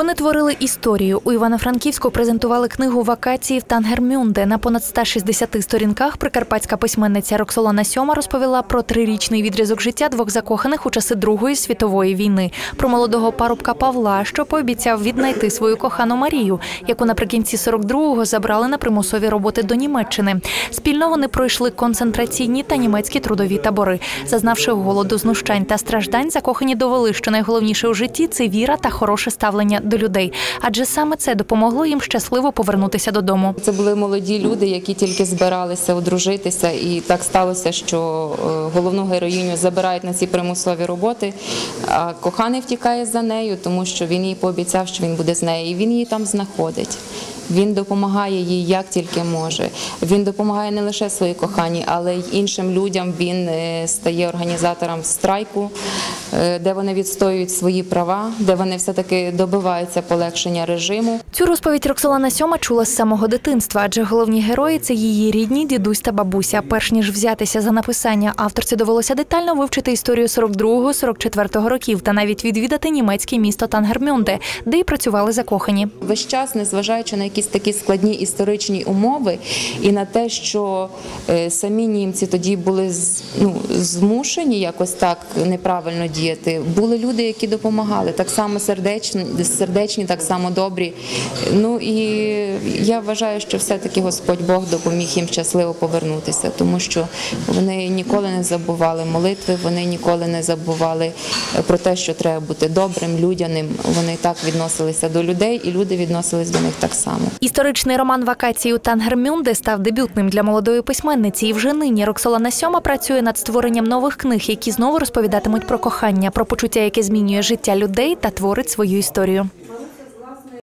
Вони творили історію. У Івано-Франківську презентували книгу вакації в Тангермюнде. На понад 160 сторінках прикарпатська письменниця Роксолана Сьома розповіла про трирічний відрізок життя двох закоханих у часи Другої світової війни, про молодого парубка Павла, що пообіцяв віднайти свою кохану Марію, яку наприкінці 42-го забрали на примусові роботи до Німеччини. Спільно вони пройшли концентраційні та німецькі трудові табори. Зазнавши голоду, знущань та страждань, закохані довели, що найголовніше у житті це віра та хороше ставлення до людей, адже саме це допомогло їм щасливо повернутися додому. Це були молоді люди, які тільки збиралися одружитися, і так сталося, що е, головну героїню забирають на ці примусові роботи. А коханий втікає за нею, тому що він їй пообіцяв, що він буде з нею, і він її там знаходить. Він допомагає їй як тільки може. Він допомагає не лише своїй коханій, але й іншим людям. Він е, стає організатором страйку, е, де вони відстоюють свої права, де вони все таки добиваються полегшення режиму. Цю розповідь Роксолана Сьома чула з самого дитинства, адже головні герої це її рідні дідусь та бабуся. Перш ніж взятися за написання, авторці довелося детально вивчити історію 42-44 років та навіть відвідати німецьке місто Тангермюнде, де й працювали закохані. Весь час, незважаючи на якісь такі складні історичні умови, і на те, що е, самі німці тоді були ну, змушені якось так неправильно діяти, були люди, які допомагали, так само сердечні, сердечні, так само добрі. Ну і я вважаю, що все-таки Господь Бог допоміг їм щасливо повернутися, тому що вони ніколи не забували молитви, вони ніколи не забували е, про те, що треба бути добрим, людяним. Вони так відносилися до людей, і люди відносились до них так само. Історичний роман Вакації у Тангермюнде став дебютним для молодої письменниці. І вже нині Роксолана Сьома працює над створенням нових книг, які знову розповідатимуть про кохання, про почуття, яке змінює життя людей та творить свою історію.